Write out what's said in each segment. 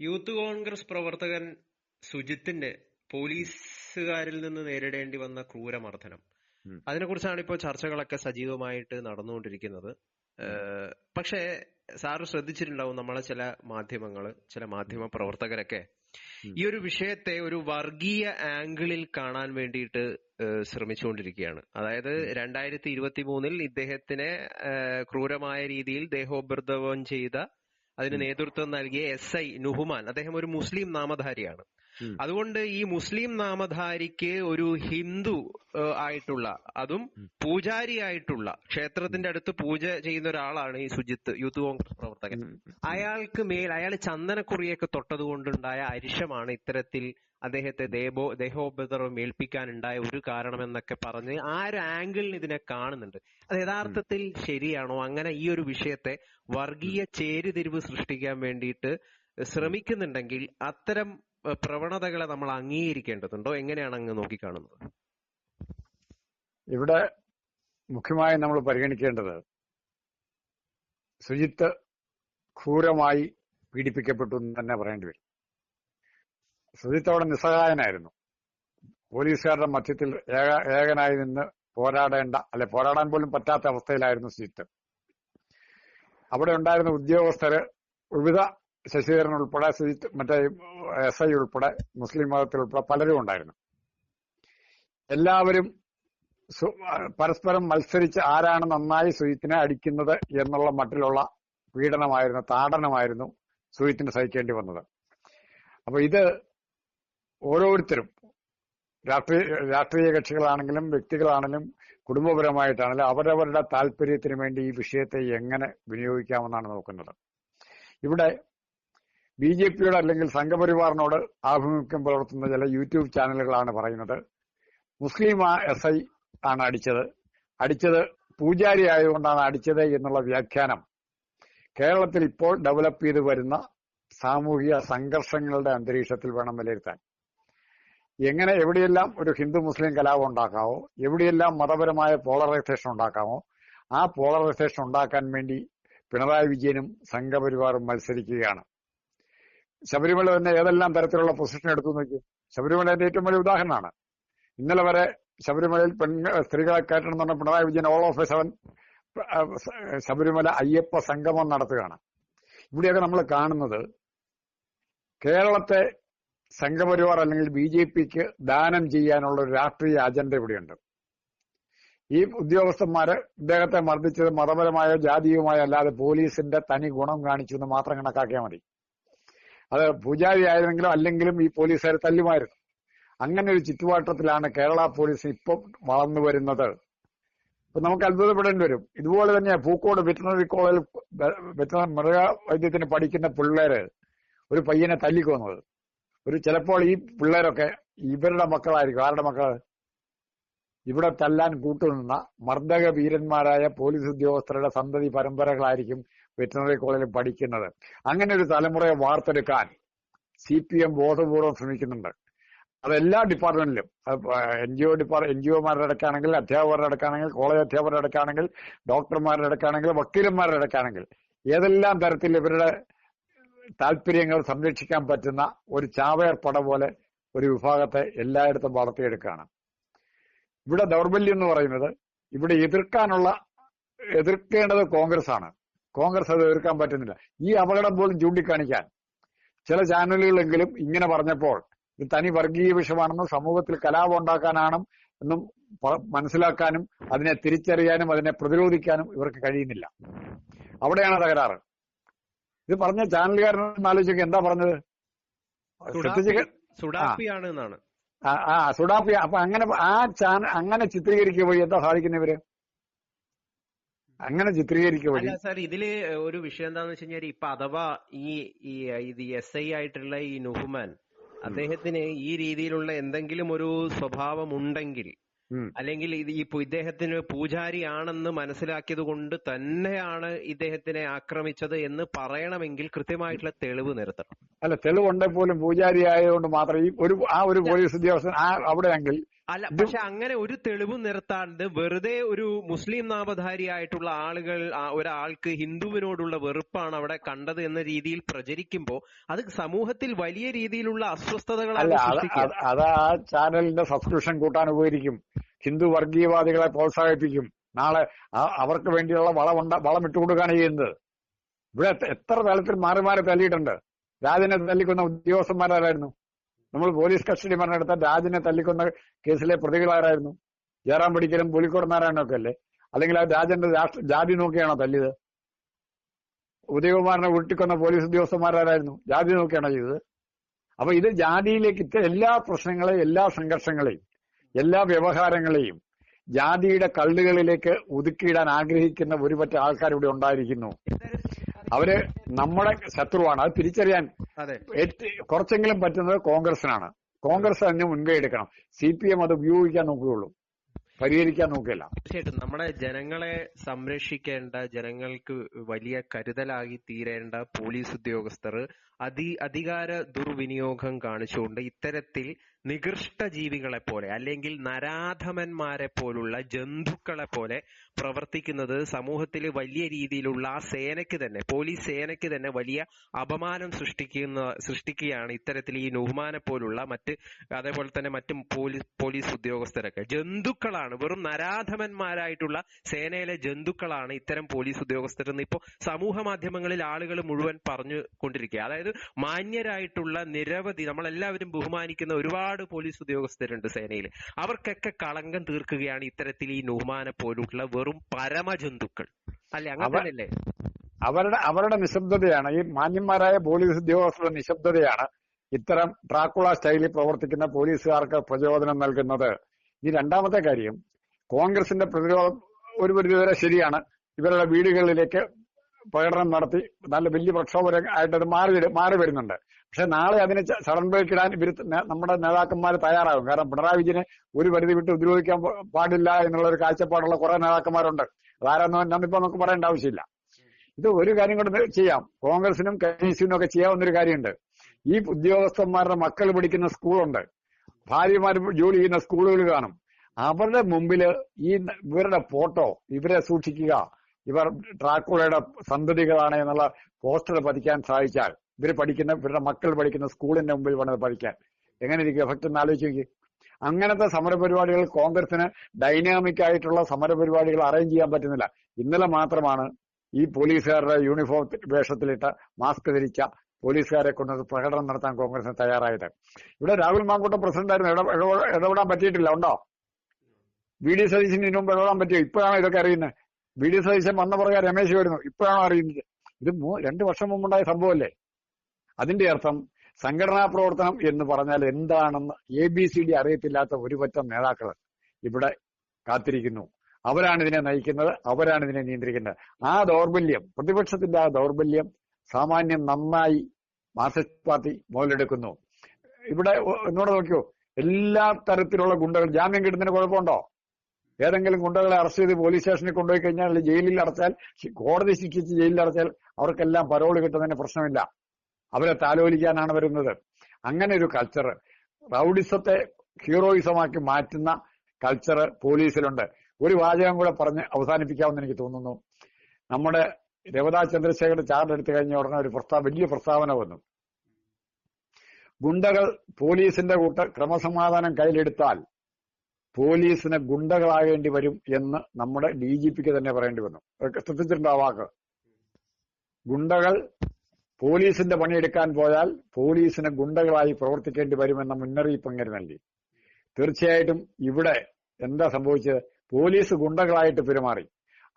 Youth Congress പ്രവർത്തകൻ സുജിത്തിന്റെ പോലീസുകാരിൽ നിന്ന് നേരിടേണ്ടി വന്ന ക്രൂരമർദ്ദനം. അതിനെക്കുറിച്ചാണ് ഇപ്പോൾ ചർച്ചകളൊക്കെ സജീവമായിട്ട് നടന്നുകൊണ്ടിരിക്കുന്നത്. പക്ഷേ സാർ ശ്രദ്ധിച്ചിട്ടുണ്ടാവും നമ്മളെ ചില മാധ്യമങ്ങൾ ചില മാധ്യമ പ്രവർത്തകരൊക്കെ ഈ ഒരു വിഷയത്തെ ഒരു വർഗീയ ആംഗിളിൽ കാണാൻ വേണ്ടിയിട്ട് ശ്രമിച്ചുകൊണ്ടിരിക്കുകയാണ്. അതായത് രണ്ടായിരത്തി ഇരുപത്തി മൂന്നിൽ ഇദ്ദേഹത്തിനെ ക്രൂരമായ രീതിയിൽ ദേഹോപദ്രവം ചെയ്ത അതിന് നേതൃത്വം നൽകിയ എസ് ഐ നുഹുമാൻ അദ്ദേഹം ഒരു മുസ്ലിം നാമധാരിയാണ്. അതുകൊണ്ട് ഈ മുസ്ലിം നാമധാരിക്ക് ഒരു ഹിന്ദു ആയിട്ടുള്ള അതും പൂജാരി ആയിട്ടുള്ള ക്ഷേത്രത്തിന്റെ അടുത്ത് പൂജ ചെയ്യുന്ന ഒരാളാണ് ഈ സുജിത്ത് യൂത്ത് കോൺഗ്രസ് പ്രവർത്തകൻ. അയാൾക്ക് മേൽ അയാൾ ചന്ദനക്കുറിയൊക്കെ തൊട്ടത് കൊണ്ടുണ്ടായ അരിശമാണ് ഇത്തരത്തിൽ അദ്ദേഹത്തെ ദേഹോ ദേഹോപദ്രവം ഏൽപ്പിക്കാനുണ്ടായ ഒരു കാരണമെന്നൊക്കെ പറഞ്ഞ് ആ ഒരു ആംഗിളിൽ ഇതിനെ കാണുന്നുണ്ട്. അത് യഥാർത്ഥത്തിൽ ശരിയാണോ? അങ്ങനെ ഈ ഒരു വിഷയത്തെ വർഗീയ ചേരിതിരിവ് സൃഷ്ടിക്കാൻ വേണ്ടിയിട്ട് ശ്രമിക്കുന്നുണ്ടെങ്കിൽ അത്തരം പ്രവണതകളെ നമ്മൾ അംഗീകരിക്കേണ്ടതുണ്ടോ? എങ്ങനെയാണ് അങ്ങ് നോക്കിക്കാണുന്നത്? ഇവിടെ മുഖ്യമായും നമ്മൾ പരിഗണിക്കേണ്ടത് സുജിത്ത് ക്രൂരമായി പീഡിപ്പിക്കപ്പെട്ടു എന്ന് തന്നെ പറയേണ്ടി വരും. സുജിത്ത് അവിടെ നിസ്സഹായനായിരുന്നു. പോലീസുകാരുടെ മധ്യത്തിൽ ഏക ഏകനായി നിന്ന് പോരാടേണ്ട അല്ലെ പോരാടാൻ പോലും പറ്റാത്ത അവസ്ഥയിലായിരുന്നു സുജിത്ത്. അവിടെ ഉണ്ടായിരുന്ന ഉദ്യോഗസ്ഥര് വിവിധ ശശിധരൻ ഉൾപ്പെടെ മറ്റേ എസ് ഐ ഉൾപ്പെടെ മുസ്ലിം മതത്തിൽ ഉൾപ്പെടെ പലരും ഉണ്ടായിരുന്നു. എല്ലാവരും പരസ്പരം മത്സരിച്ച് ആരാണ് നന്നായി സുജിത്തിനെ അടിക്കുന്നത് എന്നുള്ള മട്ടിലുള്ള പീഡനമായിരുന്നു താടനമായിരുന്നു സുജിത്തിന് സഹിക്കേണ്ടി വന്നത്. അപ്പൊ ഇത് ഓരോരുത്തരും രാഷ്ട്രീയ രാഷ്ട്രീയ കക്ഷികളാണെങ്കിലും വ്യക്തികളാണെങ്കിലും കുടുംബപരമായിട്ടാണെങ്കിലും അവരവരുടെ താല്പര്യത്തിന് വേണ്ടി ഈ വിഷയത്തെ എങ്ങനെ വിനിയോഗിക്കാമെന്നാണ് നോക്കുന്നത്. ഇവിടെ ബി ജെ പിയോട് അല്ലെങ്കിൽ സംഘപരിവാറിനോട് ആഭിമുഖ്യം പുലർത്തുന്ന ചില യൂട്യൂബ് ചാനലുകളാണ് പറയുന്നത്. മുസ്ലിം എസ് ഐ ആണ് അടിച്ചത്. അടിച്ചത് പൂജാരി ആയതുകൊണ്ടാണ് അടിച്ചത് എന്നുള്ള വ്യാഖ്യാനം. കേരളത്തിൽ ഇപ്പോൾ ഡെവലപ്പ് ചെയ്ത് വരുന്ന സാമൂഹിക സംഘർഷങ്ങളുടെ അന്തരീക്ഷത്തിൽ വേണം വിലയിരുത്താൻ. എങ്ങനെ എവിടെയെല്ലാം ഒരു ഹിന്ദു മുസ്ലിം കലാപം ഉണ്ടാക്കാമോ എവിടെയെല്ലാം മതപരമായ പോളറൈസേഷൻ ഉണ്ടാക്കാമോ ആ പോളറൈസേഷൻ ഉണ്ടാക്കാൻ വേണ്ടി പിണറായി വിജയനും സംഘപരിവാറും മത്സരിക്കുകയാണ്. ശബരിമല തന്നെ ഏതെല്ലാം തരത്തിലുള്ള പൊസിഷൻ എടുത്തു നോക്കി. ശബരിമലയുടെ ഏറ്റവും വലിയ ഉദാഹരണമാണ്. ഇന്നലെ വരെ ശബരിമലയിൽ പെൺ സ്ത്രീകളെ കയറ്റണം എന്ന് പറഞ്ഞ Pinarayi Vijayan all of a sudden Sabarimala Ayyappa സംഗമം നടത്തുകയാണ്. ഇവിടെയൊക്കെ നമ്മൾ കാണുന്നത് കേരളത്തെ സംഘപരിവാർ അല്ലെങ്കിൽ ബി ജെ പിക്ക് ദാനം ചെയ്യാനുള്ള ഒരു രാഷ്ട്രീയ അജണ്ട ഇവിടെയുണ്ട്. ഈ ഉദ്യോഗസ്ഥന്മാര് ഇദ്ദേഹത്തെ മർദ്ദിച്ചത് മതപരമായോ ജാതീയമായോ അല്ലാതെ പോലീസിന്റെ തനി ഗുണം കാണിച്ചു എന്ന് മാത്രം കണക്കാക്കിയാൽ മതി. അത് പൂജാരി ആയിരുന്നെങ്കിലും അല്ലെങ്കിലും ഈ പോലീസുകാർ തല്ലുമായിരുന്നു. അങ്ങനെ ഒരു ചുറ്റുപാട്ടത്തിലാണ് കേരള പോലീസ് ഇപ്പം വളർന്നു വരുന്നത്. ഇപ്പൊ നമുക്ക് അത്ഭുതപ്പെടേണ്ടി വരും. ഇതുപോലെ തന്നെ പൂക്കോട് വെറ്റിനറി കോളേജിൽ വെറ്റിനറി മൃഗ വൈദ്യത്തിന് പഠിക്കുന്ന പിള്ളേര് ഒരു പയ്യനെ തല്ലിക്കൊന്നത്. ഒരു ചിലപ്പോൾ ഈ പിള്ളേരൊക്കെ ഇവരുടെ മക്കളായിരിക്കും. ആരുടെ മക്കൾ? ഇവിടെ തല്ലാൻ കൂട്ടുനിന്ന മർദ്ദക വീരന്മാരായ പോലീസ് ഉദ്യോഗസ്ഥരുടെ സന്തതി പരമ്പരകളായിരിക്കും വെറ്റിനറി കോളേജിൽ പഠിക്കുന്നത്. അങ്ങനെ ഒരു തലമുറയെ വാർത്തെടുക്കാൻ സി പി എം ബോധപൂർവം ശ്രമിക്കുന്നുണ്ട്. അത് എല്ലാ ഡിപ്പാർട്ട്മെന്റിലും. N G O depart N G ഒമാരുടെ ഇടയ്ക്കാണെങ്കിൽ അധ്യാപകരുടെ ഇടയ്ക്കാണെങ്കിൽ കോളേജ് അധ്യാപകരുടെ ഇടയ്ക്കാണെങ്കിൽ ഡോക്ടർമാരുടെ ഇടയ്ക്കാണെങ്കിൽ വക്കീലന്മാരുടെ ഇടയ്ക്കാണെങ്കിൽ ഏതെല്ലാം തരത്തിൽ ഇവരുടെ താല്പര്യങ്ങൾ സംരക്ഷിക്കാൻ പറ്റുന്ന ഒരു ചാവേർ പട പോലെ ഒരു വിഭാഗത്തെ എല്ലായിടത്തും വളർത്തിയെടുക്കുകയാണ്. ഇവിടെ ദൗർബല്യം എന്ന് പറയുന്നത് ഇവിടെ എതിർക്കാനുള്ള എതിർക്കേണ്ടത് കോൺഗ്രസ് ആണ് കോൺഗ്രസ് അത് എതിർക്കാൻ പറ്റുന്നില്ല. ഈ അപകടം പോലും ചൂണ്ടിക്കാണിക്കാൻ. ചില ചാനലുകളെങ്കിലും ഇങ്ങനെ പറഞ്ഞപ്പോൾ ഇത് തനി വർഗീയ വിഷമാണെന്നും സമൂഹത്തിൽ കലാപം ഉണ്ടാക്കാനാണ് എന്നും മനസ്സിലാക്കാനും അതിനെ തിരിച്ചറിയാനും അതിനെ പ്രതിരോധിക്കാനും ഇവർക്ക് കഴിയുന്നില്ല. അവിടെയാണ് തകരാറ്. ഇത് പറഞ്ഞ ചാനലുകാരൻ ആലോചിക്കുക എന്താ പറഞ്ഞത്? സുഡാപ്പിയാണ് എന്നാണ് ആ സുഡാപ്പി അപ്പൊ അങ്ങനെ ആ ചാനൽ അങ്ങനെ ചിത്രീകരിക്കുക വഴി എന്താ സാധിക്കുന്നവര്? അങ്ങനെ ചിത്രീകരിക്കുക വഴി. സാർ ഇതിൽ ഒരു വിഷയം എന്താന്ന് വെച്ച് കഴിഞ്ഞാൽ ഇപ്പൊ അഥവാ ഈ ഈ ഇത് എസ് ഐ ആയിട്ടുള്ള ഈ നുഹുമാൻ അദ്ദേഹത്തിന് ഈ രീതിയിലുള്ള എന്തെങ്കിലും ഒരു സ്വഭാവം ഉണ്ടെങ്കിൽ അല്ലെങ്കിൽ ഇത് ഈ ഇദ്ദേഹത്തിന് പൂജാരിയാണെന്ന് മനസ്സിലാക്കിയത് കൊണ്ട് തന്നെയാണ് ഇദ്ദേഹത്തിനെ ആക്രമിച്ചത് എന്ന് പറയണമെങ്കിൽ കൃത്യമായിട്ടുള്ള തെളിവ് നിരത്തണം. അല്ല തെളിവുണ്ടെ പോലും പൂജാരി ആയതുകൊണ്ട് മാത്രം ഈ ഒരു ആ ഒരു പോലീസ് ഉദ്യോഗസ്ഥൻ ആ അവിടെയെങ്കിൽ അല്ല പക്ഷെ അങ്ങനെ ഒരു തെളിവ് നിർത്താണ്ട് വെറുതെ ഒരു മുസ്ലിം നാമധാരിയായിട്ടുള്ള ആളുകൾ ഒരാൾക്ക് ഹിന്ദുവിനോടുള്ള വെറുപ്പാണ് അവിടെ കണ്ടത് എന്ന രീതിയിൽ പ്രചരിക്കുമ്പോ അത് സമൂഹത്തിൽ വലിയ രീതിയിലുള്ള അസ്വസ്ഥതകളാണ് അതാ ചാനലിന്റെ സബ്സ്ക്രിപ്ഷൻ കൂട്ടാൻ ഉപകരിക്കും. ഹിന്ദു വർഗീയവാദികളെ പ്രോത്സാഹിപ്പിക്കും. നാളെ അവർക്ക് വേണ്ടിയുള്ള വളം ഉണ്ട വളം ഇട്ടുകൊടുക്കുകയാണ് ചെയ്യുന്നത് ഇവിടെ എത്ര- തലത്തിൽ മാറി മാറി തല്ലിയിട്ടുണ്ട്. രാജിനെ തല്ലിക്കുന്ന ഉദ്യോഗസ്ഥന്മാരായിരുന്നു നമ്മൾ പോലീസ് കസ്റ്റഡി മരണെടുത്ത രാജിനെ തല്ലിക്കുന്ന കേസിലെ പ്രതികളാരായിരുന്നു? ജയറാം പിടിക്കലും പുലിക്കോട് ഒക്കെ അല്ലേ? അല്ലെങ്കിൽ ആ രാജന്റെ ജാതി നോക്കിയാണോ തല്ലിയത്? ഉദയകുമാറിനെ ഉരുട്ടിക്കൊന്ന പോലീസ് ഉദ്യോഗസ്ഥന്മാരായിരുന്നു ജാതി നോക്കിയാണോ ചെയ്തത്? അപ്പൊ ഇത് ജാതിയിലേക്ക് എല്ലാ പ്രശ്നങ്ങളെയും എല്ലാ സംഘർഷങ്ങളെയും എല്ലാ വ്യവഹാരങ്ങളെയും ജാതിയുടെ കള്ളുകളിലേക്ക് ഒതുക്കിയിടാൻ ആഗ്രഹിക്കുന്ന ഒരുപറ്റ ആൾക്കാർ ഇവിടെ ഉണ്ടായിരിക്കുന്നു. അവർ നമ്മുടെ ശത്രുവാണ്. അത് തിരിച്ചറിയാൻ കുറച്ചെങ്കിലും പറ്റുന്നത് കോൺഗ്രസിനാണ് കോൺഗ്രസ് തന്നെ മുൻകൈ എടുക്കണം. സി പി എം അത് ഉപയോഗിക്കാൻ നോക്കുകയുള്ളൂ. പരിഹരിക്കാൻ നോക്കില്ല തീർച്ചയായിട്ടും. നമ്മുടെ ജനങ്ങളെ സംരക്ഷിക്കേണ്ട ജനങ്ങൾക്ക് വലിയ കരുതലായി തീരേണ്ട പോലീസ് ഉദ്യോഗസ്ഥർ അതി അധികാര ദുർവിനിയോഗം കാണിച്ചുകൊണ്ട് ഇത്തരത്തിൽ നികൃഷ്ട ജീവികളെ പോലെ അല്ലെങ്കിൽ നരാധമന്മാരെ പോലുള്ള ജന്തുക്കളെ പോലെ പ്രവർത്തിക്കുന്നത് സമൂഹത്തിൽ വലിയ രീതിയിലുള്ള ആ സേനയ്ക്ക് തന്നെ പോലീസ് സേനയ്ക്ക് തന്നെ വലിയ അപമാനം സൃഷ്ടിക്കുന്ന സൃഷ്ടിക്കുകയാണ് ഇത്തരത്തിൽ ഈ നുഹ്മാനെ പോലുള്ള മറ്റ് അതേപോലെ തന്നെ മറ്റ് പോലീസ് പോലീസ് ഉദ്യോഗസ്ഥരൊക്കെ. ജന്തുക്കളാണ് വെറും നരാധമന്മാരായിട്ടുള്ള സേനയിലെ ജന്തുക്കളാണ് ഇത്തരം പോലീസ് ഉദ്യോഗസ്ഥരെന്ന് ഇപ്പോൾ സമൂഹ മാധ്യമങ്ങളിൽ ആളുകൾ മുഴുവൻ പറഞ്ഞു കൊണ്ടിരിക്കുക അതായത് മാന്യരായിട്ടുള്ള നിരവധി നമ്മളെല്ലാവരും ബഹുമാനിക്കുന്ന ഒരുപാട് പോലീസ് ഉദ്യോഗസ്ഥരുണ്ട് സേനയിൽ അവർക്കൊക്കെ കളങ്കം തീർക്കുകയാണ് ഇത്തരത്തിൽ ഈ നുഹ്മാനെ പോലുള്ള വെറും പരമജന്തുക്കൾ. അല്ലെ? അങ്ങനെ അവ- അവരുടെ അവരുടെ നിശബ്ദതയാണ്. ഈ മാന്യന്മാരായ പോലീസ് ഉദ്യോഗസ്ഥരുടെ നിശബ്ദതയാണ് ഇത്തരം ട്രാക്കുള സ്റ്റൈലിൽ പ്രവർത്തിക്കുന്ന പോലീസുകാർക്ക് പ്രചോദനം നൽകുന്നത്. ഈ രണ്ടാമത്തെ കാര്യം കോൺഗ്രസിന്റെ പ്രതിരോധം ഒരു പരിധിവരെ ശരിയാണ്. ഇവരുടെ വീടുകളിലേക്ക് പ്രകടനം നടത്തി നല്ല വലിയ പ്രക്ഷോഭം ആയിട്ട് അത് മാറി മാറി വരുന്നുണ്ട്. പക്ഷെ നാളെ അതിനെ സഡൻ ബ്രേക്ക് ഇടാൻ ഇവർ നമ്മുടെ നേതാക്കന്മാർ തയ്യാറാകും. കാരണം പിണറായി വിജയനെ ഒരു പരിധി വിട്ട് ഉപദ്രവിക്കാൻ പാടില്ല എന്നുള്ള ഒരു കാഴ്ചപ്പാടുള്ള കുറെ നേതാക്കന്മാരുണ്ട്. അതാരാന്നോ നമ്മിപ്പോ നമുക്ക് പറയേണ്ട ആവശ്യമില്ല. ഇത് ഒരു കാര്യം കൊണ്ട് ചെയ്യാം. കോൺഗ്രസിനും കമ്മ്യൂണിസ്റ്റിനും ഒക്കെ ചെയ്യാവുന്ന ഒരു കാര്യമുണ്ട്. ഈ ഉദ്യോഗസ്ഥന്മാരുടെ മക്കൾ പഠിക്കുന്ന സ്കൂളുണ്ട്. ഭാര്യമാർ ജോലി ചെയ്യുന്ന സ്കൂളുകൾ കാണും. അവരുടെ മുമ്പിൽ ഈ ഇവരുടെ ഫോട്ടോ ഇവരെ സൂക്ഷിക്കുക. ഇവർ ട്രാക്കുളയുടെ സന്തതികളാണ് എന്നുള്ള പോസ്റ്റർ പതിക്കാൻ സാധിച്ചാൽ ഇവർ പഠിക്കുന്ന ഇവരുടെ മക്കൾ പഠിക്കുന്ന സ്കൂളിന്റെ മുമ്പിൽ വേണം പഠിക്കാൻ എങ്ങനെ ഇരിക്കും എഫക്ട് എന്ന് ആലോചിച്ച് അങ്ങനത്തെ സമരപരിപാടികൾ കോൺഗ്രസിന് ഡൈനാമിക് ആയിട്ടുള്ള സമരപരിപാടികൾ അറേഞ്ച് ചെയ്യാൻ പറ്റുന്നില്ല. ഇന്നലെ മാത്രമാണ് ഈ പോലീസുകാരുടെ യൂണിഫോം വേഷത്തിലിട്ട് മാസ്ക് ധരിച്ച പോലീസുകാരെ കൊണ്ട് പ്രകടനം നടത്താൻ കോൺഗ്രസിന് തയ്യാറായത്. ഇവിടെ രാഹുൽ മാങ്കൂട്ടം പ്രസിഡന്റായിരുന്നു ഇടപെടാൻ പറ്റിയിട്ടില്ല. ഉണ്ടോ? വി ഡി സതീശിന് ഇതിനു മുമ്പ് ഇടപെടാൻ പറ്റിയോ? ഇപ്പോഴാണ് ഇതൊക്കെ അറിയുന്നത്? വി ഡി സതീശൻ വന്ന പുറകെ രമേശ് വരുന്നു. ഇപ്പോഴാണോ അറിയുന്നത്. ഇത് രണ്ട് വർഷം മുമ്പുണ്ടായ സംഭവമല്ലേ? അതിന്റെ അർത്ഥം സംഘടനാ പ്രവർത്തനം എന്ന് പറഞ്ഞാൽ എന്താണെന്ന് എ ബി സി ഡി അറിയത്തില്ലാത്ത ഒരു പറ്റം നേതാക്കൾ ഇവിടെ കാത്തിരിക്കുന്നു. അവരാണ് ഇതിനെ നയിക്കുന്നത് അവരാണ് ഇതിനെ നിയന്ത്രിക്കുന്നത്. ആ ദൗർബല്യം പ്രതിപക്ഷത്തിന്റെ ആ ദൗർബല്യം സാമാന്യം നന്നായി മാർക്സിസ്റ്റ് പാർട്ടി മുതലെടുക്കുന്നു. ഇവിടെ എന്നോട് നോക്കിയോ എല്ലാ തരത്തിലുള്ള ഗുണ്ടകൾ ജാമ്യം കിട്ടുന്നതിന് കുഴപ്പമുണ്ടോ? ഏതെങ്കിലും ഗുണ്ടകളെ അറസ്റ്റ് ചെയ്ത് പോലീസ് സ്റ്റേഷനിൽ കൊണ്ടുപോയി കഴിഞ്ഞാൽ ജയിലിൽ അടച്ചാൽ കോടതി ശിക്ഷിച്ച് ജയിലിൽ അടച്ചാൽ അവർക്കെല്ലാം പരോൾ കിട്ടുന്നതിന് പ്രശ്നമില്ല. അവരെ താലോലിക്കാനാണ് വരുന്നത്. അങ്ങനെ ഒരു കൾച്ചർ റൗഡിസത്തെ ഹീറോയിസമാക്കി മാറ്റുന്ന കൾച്ചർ പോലീസിലുണ്ട്. ഒരു വാചകം കൂടെ പറഞ്ഞ് അവസാനിപ്പിക്കാമെന്ന് എനിക്ക് തോന്നുന്നു. നമ്മുടെ രവതാ ചന്ദ്രശേഖരൻ ചാർജ് എടുത്തു കഴിഞ്ഞ ഉടനെ ഒരു പ്രസ്താവ വലിയ പ്രസ്താവന വന്നു. ഗുണ്ടകൾ പോലീസിന്റെ കൂട്ട് ക്രമസമാധാനം കയ്യിലെടുത്താൽ പോലീസിന് ഗുണ്ടകളാകേണ്ടി വരും എന്ന് നമ്മുടെ ഡി ജി പിക്ക് തന്നെ പറയേണ്ടി വന്നു. ശ്രദ്ധിച്ചിട്ടുണ്ടോ ആ വാക്ക്? ഗുണ്ടകൾ പോലീസിന്റെ പണിയെടുക്കാൻ പോയാൽ പോലീസിനെ ഗുണ്ടകളായി പ്രവർത്തിക്കേണ്ടി വരുമെന്ന മുന്നറിയിപ്പ് അങ്ങനെ നൽകി. തീർച്ചയായിട്ടും ഇവിടെ എന്താ സംഭവിച്ചത്? പോലീസ് ഗുണ്ടകളായിട്ട് പെരുമാറി.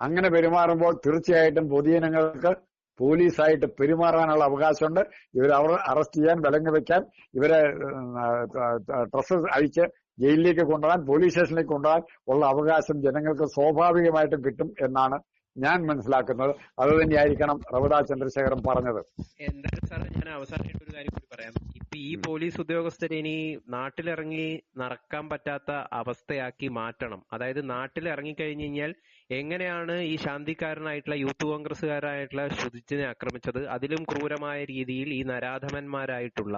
അങ്ങനെ പെരുമാറുമ്പോൾ തീർച്ചയായിട്ടും പൊതുജനങ്ങൾക്ക് പോലീസായിട്ട് പെരുമാറാനുള്ള അവകാശമുണ്ട്. ഇവരെ അറസ്റ്റ് ചെയ്യാൻ വിലങ്ങ് വെക്കാൻ ഇവരെ ഡ്രസ്സ് അഴിച്ച് ജയിലിലേക്ക് കൊണ്ടുപോകാൻ പോലീസ് സ്റ്റേഷനിലേക്ക് കൊണ്ടുപോകാൻ ഉള്ള അവകാശം ജനങ്ങൾക്ക് സ്വാഭാവികമായിട്ടും കിട്ടും എന്നാണ് ഞാൻ മനസ്സിലാക്കുന്നത്. അത് തന്നെയായിരിക്കണം റവിടാ ചന്ദ്രശേഖരൻ പറഞ്ഞത്. എന്തായാലും സാറേ ഞാൻ അവസാനമായിട്ട് ഒരു കാര്യം കൂടി പറയാം. ഇപ്പൊ ഈ പോലീസ് ഉദ്യോഗസ്ഥരെ ഇനി നാട്ടിലിറങ്ങി നടക്കാൻ പറ്റാത്ത അവസ്ഥയാക്കി മാറ്റണം. അതായത് നാട്ടിൽ ഇറങ്ങിക്കഴിഞ്ഞു കഴിഞ്ഞാൽ എങ്ങനെയാണ് ഈ ശാന്തിക്കാരനായിട്ടുള്ള യൂത്ത് കോൺഗ്രസ്സുകാരായിട്ടുള്ള ശുചിച്ചിനെ ആക്രമിച്ചത്? അതിലും ക്രൂരമായ രീതിയിൽ ഈ നരാധമന്മാരായിട്ടുള്ള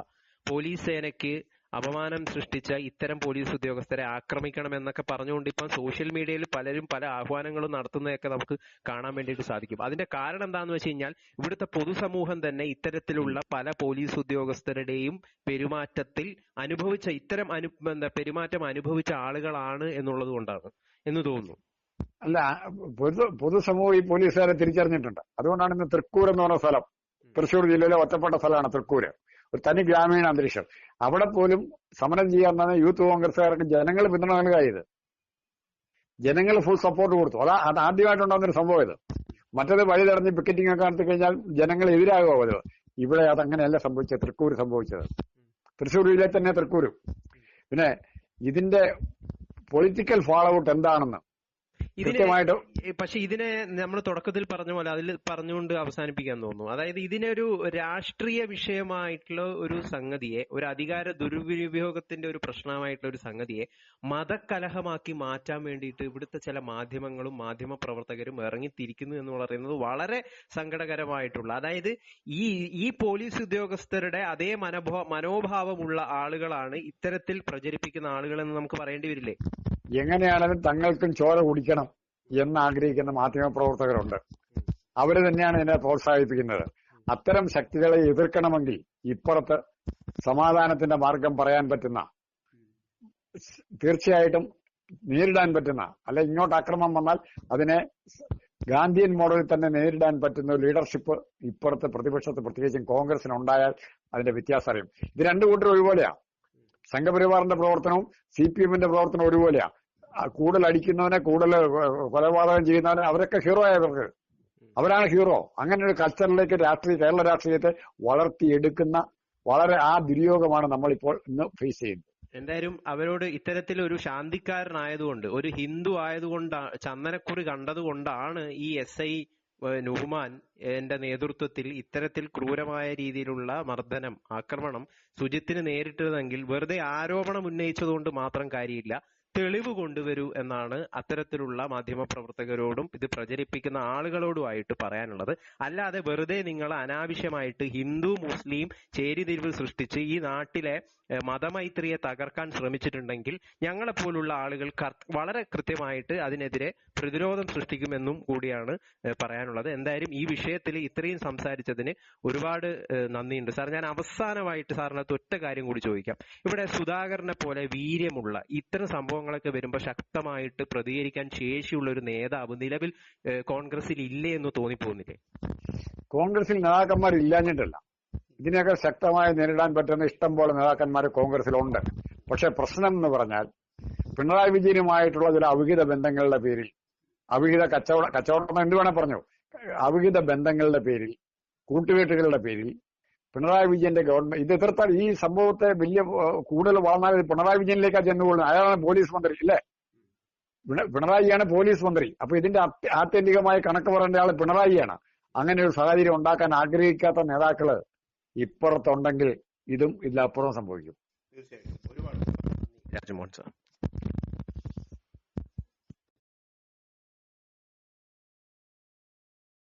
പോലീസ് സേനയ്ക്ക് അപമാനം സൃഷ്ടിച്ച ഇത്തരം പോലീസ് ഉദ്യോഗസ്ഥരെ ആക്രമിക്കണം എന്നൊക്കെ പറഞ്ഞുകൊണ്ട് ഇപ്പം സോഷ്യൽ മീഡിയയിൽ പലരും പല ആഹ്വാനങ്ങളും നടത്തുന്നതൊക്കെ നമുക്ക് കാണാൻ വേണ്ടിയിട്ട് സാധിക്കും. അതിന്റെ കാരണം എന്താണെന്ന് വെച്ച് കഴിഞ്ഞാൽ ഇവിടുത്തെ പൊതുസമൂഹം തന്നെ ഇത്തരത്തിലുള്ള പല പോലീസ് ഉദ്യോഗസ്ഥരുടെയും പെരുമാറ്റത്തിൽ അനുഭവിച്ച ഇത്തരം അനു എന്താ പെരുമാറ്റം അനുഭവിച്ച ആളുകളാണ് എന്നുള്ളത് കൊണ്ടാണ് എന്ന് തോന്നുന്നു. അല്ല പൊതു പൊതുസമൂഹം ഈ പോലീസുകാരെ തിരിച്ചറിഞ്ഞിട്ടുണ്ട്. അതുകൊണ്ടാണ് ഇന്ന് തൃക്കൂർ എന്ന് പറഞ്ഞ സ്ഥലം. തൃശ്ശൂർ ജില്ലയിലെ ഒറ്റപ്പെട്ട സ്ഥലമാണ് തൃക്കൂര്. ഒരു തനി ഗ്രാമീണ അന്തരീക്ഷം. അവിടെ പോലും സമരം ചെയ്യാൻ തന്നെ യൂത്ത് കോൺഗ്രസ്സുകാർക്ക് ജനങ്ങൾ പിന്തുണ നൽകായത് ജനങ്ങൾ ഫുൾ സപ്പോർട്ട് കൊടുത്തു. അതാ അത് ആദ്യമായിട്ടുണ്ടാകുന്ന ഒരു സംഭവം ഇത്. മറ്റത് വഴി തടഞ്ഞ് പിക്കറ്റിംഗ് ഒക്കെ നടത്തി കഴിഞ്ഞാൽ ജനങ്ങൾ എതിരാകുമോ അത് ഇവിടെ അതങ്ങനെയല്ല സംഭവിച്ചത്. തൃക്കൂർ സംഭവിച്ചത്. ജില്ലയിൽ തന്നെ തൃക്കൂരും. പിന്നെ ഇതിന്റെ പൊളിറ്റിക്കൽ ഫോളോ ഔട്ട് എന്താണെന്ന്. ഇതിനെ പക്ഷെ ഇതിനെ നമ്മൾ തുടക്കത്തിൽ പറഞ്ഞ പോലെ അതിൽ പറഞ്ഞുകൊണ്ട് അവസാനിപ്പിക്കാൻ തോന്നുന്നു. അതായത് ഇതിനൊരു രാഷ്ട്രീയ വിഷയമായിട്ടുള്ള ഒരു സംഗതിയെ ഒരു അധികാര ദുരുപയോഗത്തിന്റെ ഒരു പ്രശ്നമായിട്ടുള്ള ഒരു സംഗതിയെ മതകലഹമാക്കി മാറ്റാൻ വേണ്ടിയിട്ട് ഇവിടുത്തെ ചില മാധ്യമങ്ങളും മാധ്യമ പ്രവർത്തകരും ഇറങ്ങിത്തിരിക്കുന്നു എന്ന് പറയുന്നത് വളരെ സങ്കടകരമായിട്ടുള്ള അതായത് ഈ ഈ പോലീസ് ഉദ്യോഗസ്ഥരുടെ അതേ മനോഭാ മനോഭാവമുള്ള ആളുകളാണ് ഇത്തരത്തിൽ പ്രചരിപ്പിക്കുന്ന ആളുകളെന്ന് നമുക്ക് പറയേണ്ടി വരില്ലേ? എങ്ങനെയാണെങ്കിലും തങ്ങൾക്കും ചോര കുടിക്കണം എന്ന് ആഗ്രഹിക്കുന്ന മാധ്യമ പ്രവർത്തകരുണ്ട് അവർ തന്നെയാണ് എന്നെ പ്രോത്സാഹിപ്പിക്കുന്നത്. അത്തരം ശക്തികളെ എതിർക്കണമെങ്കിൽ ഇപ്പുറത്ത് സമാധാനത്തിന്റെ മാർഗം പറയാൻ പറ്റുന്ന തീർച്ചയായിട്ടും നേരിടാൻ പറ്റുന്ന അല്ലെ ഇങ്ങോട്ട് അക്രമം വന്നാൽ അതിനെ ഗാന്ധിയൻ മോഡലിൽ തന്നെ നേരിടാൻ പറ്റുന്ന ലീഡർഷിപ്പ് ഇപ്പുറത്തെ പ്രതിപക്ഷത്ത് പ്രത്യേകിച്ചും കോൺഗ്രസിന് ഉണ്ടായാൽ അതിന്റെ വ്യത്യാസം അറിയും ഇത് രണ്ടു കൂട്ടരും ഒരുപോലെയാ. സംഘപരിവാറിന്റെ പ്രവർത്തനവും സി പി എമ്മിന്റെ പ്രവർത്തനവും ഒരുപോലെയാ. കൂടുതൽ അടിക്കുന്നവനെ കൂടുതൽ കൊലപാതകം ചെയ്യുന്നവനെ അവരൊക്കെ ഹീറോ ആയവർക്ക്. അവരാണ് ഹീറോ. അങ്ങനെ ഒരു കൾച്ചറിലേക്ക് രാഷ്ട്രീയ കേരള രാഷ്ട്രീയത്തെ വളർത്തിയെടുക്കുന്ന വളരെ ആ ദുര്യോഗമാണ് നമ്മളിപ്പോൾ ഇന്ന് ഫേസ് ചെയ്യുന്നത്. എന്തായാലും അവരോട് ഇത്തരത്തിൽ ഒരു ശാന്തിക്കാരനായതുകൊണ്ട് ഒരു ഹിന്ദു ആയതുകൊണ്ട് ചന്ദനക്കുറി കണ്ടതുകൊണ്ടാണ് ഈ എസ് ഐ നുഹ്മാൻ എന്റെ നേതൃത്വത്തിൽ ഇത്തരത്തിൽ ക്രൂരമായ രീതിയിലുള്ള മർദ്ദനം ആക്രമണം സുജിത്തിന് നേരിട്ടതെങ്കിൽ വെറുതെ ആരോപണം ഉന്നയിച്ചതുകൊണ്ട് മാത്രം കാര്യമില്ല. തെളിവ് കൊണ്ടുവരൂ എന്നാണ് അത്തരത്തിലുള്ള മാധ്യമപ്രവർത്തകരോടും ഇത് പ്രചരിപ്പിക്കുന്ന ആളുകളോടുമായിട്ട് പറയാനുള്ളത്. അല്ലാതെ വെറുതെ നിങ്ങൾ അനാവശ്യമായിട്ട് ഹിന്ദു മുസ്ലിം ചേരിതിരിവ് സൃഷ്ടിച്ച് ഈ നാട്ടിലെ മതമൈത്രിയെ തകർക്കാൻ ശ്രമിച്ചിട്ടുണ്ടെങ്കിൽ ഞങ്ങളെപ്പോലുള്ള ആളുകൾ വളരെ കൃത്യമായിട്ട് അതിനെതിരെ പ്രതിരോധം സൃഷ്ടിക്കുമെന്നും കൂടിയാണ് പറയാനുള്ളത്. എന്തായാലും ഈ വിഷയത്തിൽ ഇത്രയും സംസാരിച്ചതിന് ഒരുപാട് നന്ദിയുണ്ട്. സാർ ഞാൻ അവസാനമായിട്ട് സാറിനകത്ത് ഒറ്റ കാര്യം കൂടി ചോദിക്കാം. ഇവിടെ സുധാകരനെ പോലെ വീര്യമുള്ള ഇത്തരം സംഭവങ്ങളൊക്കെ വരുമ്പോൾ ശക്തമായിട്ട് പ്രതികരിക്കാൻ ശേഷിയുള്ള ഒരു നേതാവ് നിലവിൽ കോൺഗ്രസിൽ ഇല്ലേ എന്ന് തോന്നിപ്പോകുന്നില്ലേ? കോൺഗ്രസിൽ നേതാക്കന്മാർ ഇല്ലാഞ്ഞിട്ടല്ല. ഇതിനെയൊക്കെ ശക്തമായി നേരിടാൻ പറ്റുന്ന ഇഷ്ടം പോലെ നേതാക്കന്മാർ കോൺഗ്രസിലുണ്ട് പക്ഷെ പ്രശ്നം എന്ന് പറഞ്ഞാൽ പിണറായി വിജയനുമായിട്ടുള്ള ചില അവിഹിത ബന്ധങ്ങളുടെ പേരിൽ അവിഹിത കച്ചവട കച്ചവടം എന്ത് വേണേ പറഞ്ഞു അവിഹിത ബന്ധങ്ങളുടെ പേരിൽ കൂട്ടുകെട്ടുകളുടെ പേരിൽ പിണറായി വിജയന്റെ ഗവൺമെന്റ് ഇത് എതിർത്താൽ ഈ സംഭവത്തെ വലിയ കൂടുതൽ വളർന്നാൽ പിണറായി വിജയനിലേക്കാണ് ചെന്നുകൊള്ളുന്നത് അയാളാണ് പോലീസ് മന്ത്രി അല്ലേ പിണ- പിണറായിയാണ് പോലീസ് മന്ത്രി. അപ്പൊ ഇതിന്റെ ആത്യ- ആത്യന്തികമായ കണക്ക് പറയേണ്ട ആൾ പിണറായിയാണ്. അങ്ങനെ ഒരു സാഹചര്യം ഉണ്ടാക്കാൻ ആഗ്രഹിക്കാത്ത നേതാക്കൾ ഇപ്പുറത്തുണ്ടെങ്കിൽ ഇതും ഇതിലപ്പുറം സംഭവിക്കും. തീർച്ചയായിട്ടും. ഒരുപാട് രാജ്മോഹൻ സാർ.